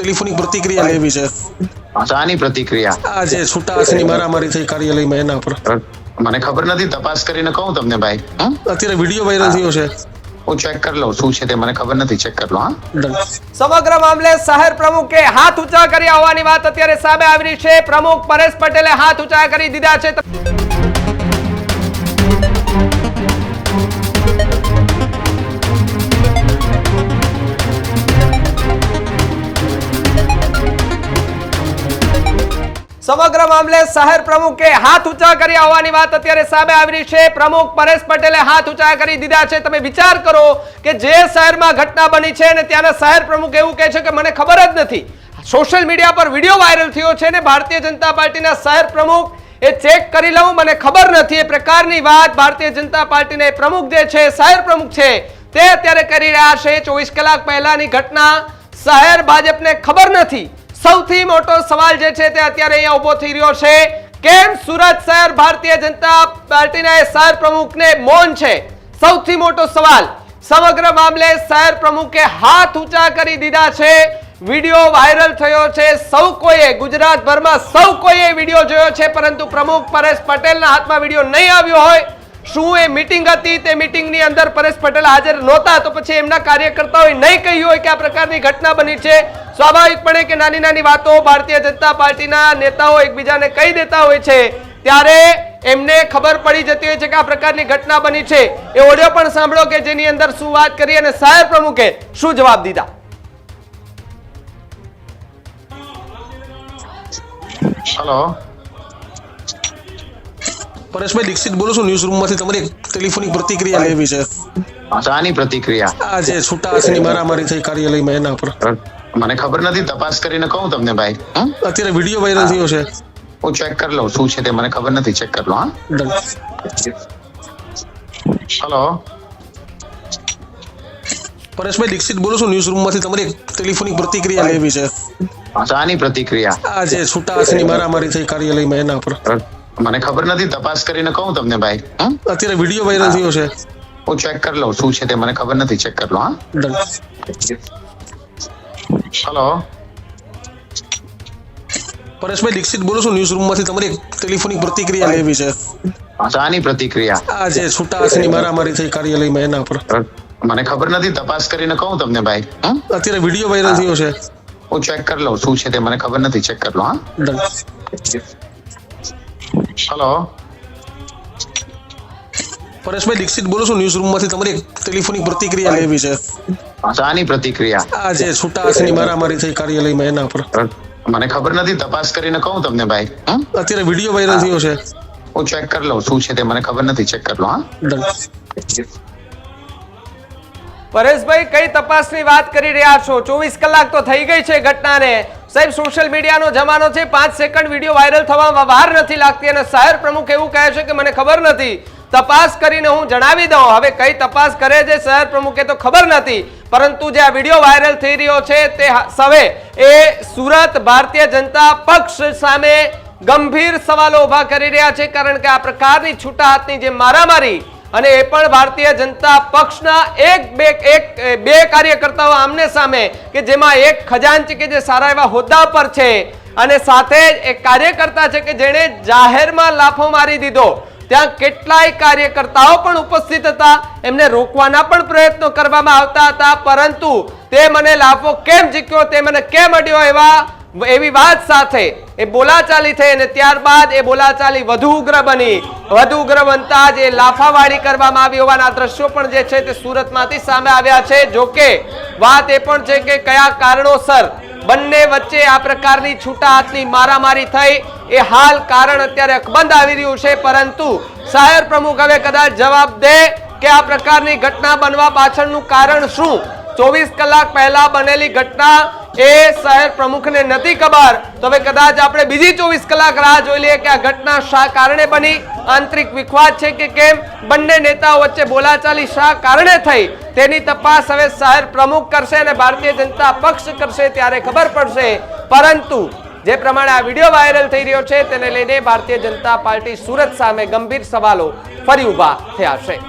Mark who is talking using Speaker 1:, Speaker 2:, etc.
Speaker 1: Telephonic પ્રતિક્રિયા લેવી છે.
Speaker 2: શાની પ્રતિક્રિયા?
Speaker 1: આ જે છૂટા હાથની મારામારી થઈ કાર્યાલયમાં એના પર.
Speaker 2: મને ખબર નથી તપાસ કરીને કહું તમને ભાઈ.
Speaker 1: અત્યારે વીડિયો વાયરલ થયો છે.
Speaker 2: હું. ચેક કરી લઉં શું છે તે મને ખબર નથી ચેક કરી લો હા.
Speaker 3: સમગ્ર મામલે શહેર પ્રમુખે હાથ ઊંચા કર્યા હોવાની વાત અત્યારે સામે આવી રહી છે. પ્રમુખ પરેશ પટેલે હાથ ઊંચા કરી દીધા છે. સમગ્ર મામલે શહેર પ્રમુખે હાથ ઊંચા કર્યા હોવાની વાત અત્યારે સામે આવી રહી છે. પ્રમુખ પરેશ પટેલે હાથ ઊંચા કરી દીધા છે. તમે વિચાર કરો કે જે શહેરમાં ઘટના બની છે અને ત્યાંના શહેર પ્રમુખ એવું કહે છે કે મને ખબર જ નથી. સોશિયલ મીડિયા પર વીડિયો વાયરલ થયો છે ને ભારતીય જનતા પાર્ટીના શહેર પ્રમુખ એ ચેક કરી લઉં, મને ખબર નથી. એ પ્રકારની વાત ભારતીય જનતા પાર્ટીના પ્રમુખ જે છે, શહેર પ્રમુખ છે, તે અત્યારે કરી રહ્યા છે. ચોવીસ કલાક પહેલાની ઘટના શહેર ભાજપને ખબર નથી. સૌથી મોટો સવાલ જે છે તે અત્યારે અહીંયા ઊભો થઈ રહ્યો છે. કેમ સુરત શહેર ભારતીય જનતા પાર્ટીના શહેર પ્રમુખને મૌન છે? સૌથી મોટો સવાલ, સમગ્ર મામલે શહેર પ્રમુખે હાથ ઊંચા કરી દીધા છે. વીડિયો વાયરલ થયો છે. સૌ કોઈએ, ગુજરાતભરમાં સૌ કોઈએ વીડિયો જોયો છે, પરંતુ પ્રમુખ પરેશ પટેલના હાથમાં વીડિયો નહીં આવ્યો હોય શું એ મીટિંગ હતી? તે મીટિંગની અંદર પરેશ પટેલ હાજર નહોતા, તો પછી એમના કાર્યકર્તાઓએ નહીં કહ્યું હોય કે આ પ્રકારની ઘટના બની છે. સ્વાભાવિકપણે કે નાની નાની વાતો ભારતીય જનતા પાર્ટીના નેતાઓ એકબીજાને કહી દેતા હોય છે. ત્યારે એમને ખબર પડી જતી હોય છે કે આ પ્રકારની ઘટના બની છે. એ ઓડિયો પણ સાંભળો કે જેની અંદર શું વાત કરી અને સાહેબ પ્રમુખે શું જવાબ દીધા?
Speaker 2: હલો
Speaker 1: પરેશભાઈ દીક્ષિત બોલું છું ન્યૂઝ રૂમમાંથી તમારી ટેલિફોનિક પ્રતિક્રિયા લેવી છે.
Speaker 2: શાની પ્રતિક્રિયા?
Speaker 1: આ જે છૂટા હાથની મારામારી થઈ કાર્યાલયમાં એના પર.
Speaker 2: મને ખબર નથી તપાસ કરીને કહું તમને ભાઈ
Speaker 1: અત્યારે વીડિયો વાયરલ થયો છે.
Speaker 2: હું ચેક કરી લઉં શું છે તે મને ખબર નથી ચેક કરી લો હા? હેલો
Speaker 1: પરેશભાઈ દીક્ષિત બોલું છું ન્યૂઝ રૂમમાંથી તમારી એક ટેલિફોનિક પ્રતિક્રિયા લેવી છે.
Speaker 2: શાની પ્રતિક્રિયા.
Speaker 1: આ જે છૂટા હાથની મારામારી થઈ કાર્યાલયમાં એના પર.
Speaker 2: મને ખબર નથી તપાસ કરીને કહું તમને ભાઈ
Speaker 1: અત્યારે વીડિયો વાયરલ થયો છે.
Speaker 2: હું. ચેક કરી લઉં શું છે તે મને ખબર નથી ચેક કરી લો હા? હલો
Speaker 1: પરેશભાઈ દીક્ષિત બોલું છું ન્યૂઝ રૂમમાંથી તમારી ટેલિફોનિક પ્રતિક્રિયા લેવી છે?
Speaker 2: શાની પ્રતિક્રિયા?
Speaker 1: આ જે છૂટા હાથની મારામારી થઈ કાર્યાલયમાં એના પર.
Speaker 2: મને ખબર નથી તપાસ કરીને કહું તમને ભાઈ
Speaker 1: અત્યારે વીડિયો વાયરલ થયો છે.
Speaker 2: હું ચેક કરી લઉં શું છે તે મને ખબર નથી ચેક કરી લો હા? હલો
Speaker 1: પરેશભાઈ દીક્ષિત બોલું છું. ન્યૂઝ રૂમમાંથી તમારી ટેલિફોનિક પ્રતિક્રિયા લેવી છે.
Speaker 2: શાની પ્રતિક્રિયા?
Speaker 1: આ જે મારામારી થઈ કાર્યાલયમાં એના પર.
Speaker 2: મને ખબર નથી તપાસ કરીને કહું તમને ભાઈ.
Speaker 1: અત્યારે વીડિયો વાયરલ થયો છે.
Speaker 2: હું. ચેક કરી લઉં શું છે તે મને ખબર નથી ચેક કરી લો હા?
Speaker 3: પરેશભાઈ કઈ તપાસની વાત કરી રહ્યા છો? ચોવીસ કલાક તો થઈ ગઈ છે ઘટનાને. સાહેબ સોશિયલ મીડિયાનો જમાનો છે, પાંચ સેકન્ડ વીડિયો વાયરલ થવામાં વાર નથી લાગતી અને શહેર પ્રમુખ એવું કહે છે કે મને ખબર નથી. તપાસ કરીને હું જણાવી દઉં. હવે કઈ તપાસ કરે છે શહેર પ્રમુખે તો ખબર નથી. પરંતુ જે આ વીડિયો વાયરલ થઈ રહ્યો છે તે સવે એ સુરત ભારતીય જનતા પક્ષ સામે ગંભીર સવાલો ઊભા કરી રહ્યા છે કારણ કે આ પ્રકારની છૂટા હાથની જે મારામારી અને એ પણ ભારતીય જનતા પક્ષના એક બે એક બે કાર્યકર્તાઓ આમને સામે કે જેમાં એક ખજાનચી કે જે સારા એવા હોદ્દા પર છે અને સાથે જ એક કાર્યકર્તા છે કે જેણે જાહેરમાં લાફો મારી દીધો. ત્યાં કેટલાય કાર્યકર્તાઓ પણ ઉપસ્થિત હતા. એમને રોકવાના પણ પ્રયત્નો કરવામાં આવતા હતા, પરંતુ તે મને લાફો કેમ જીક્યો તે મને કેમ અડ્યો એવા એવી વાત સાથે એ બોલાચાલી થઈ અને ત્યારબાદ એ બોલાચાલી વધુ ઉગ્ર બની. વધુ ઉગ્ર બનતા જ એ લાફાવાળી કરવામાં આવી હોવાના દ્રશ્યો પણ જે છે તે સુરતમાંથી સામે આવ્યા છે. જોકે વાત એ પણ છે કે કયા કારણોસર બંને વચ્ચે આ પ્રકારની છૂટા હાથની મારામારી થઈ. એ હાલ કારણ અત્યારે અકબંધ આવી રહ્યું છે. પરંતુ શહેર પ્રમુખ હવે કદાચ જવાબ દે કે આ પ્રકારની ઘટના બનવા પાછળનું કારણ શું? ચોવીસ કલાક પહેલા બનેલી ઘટના એ શહેર પ્રમુખને નથી ખબર. તો હવે કદાચ આપણે બીજી ચોવીસ કલાક રાહ જોઈ લઈએ કે આ ઘટના શા કારણે બની? આંતરિક વિખવાદ છે કે કેમ? બંને નેતાઓ વચ્ચે બોલાચાલી શા કારણે થઈ? તેની તપાસ હવે શહેર પ્રમુખ કરશે અને ભારતીય જનતા પક્ષ કરશે ત્યારે ખબર પડશે. પરંતુ જે પ્રમાણે આ વીડિયો વાયરલ થઈ રહ્યો છે, તેને લઈને ભારતીય જનતા પાર્ટી સુરત સામે ગંભીર સવાલો ફરી ઊભા થયા છે.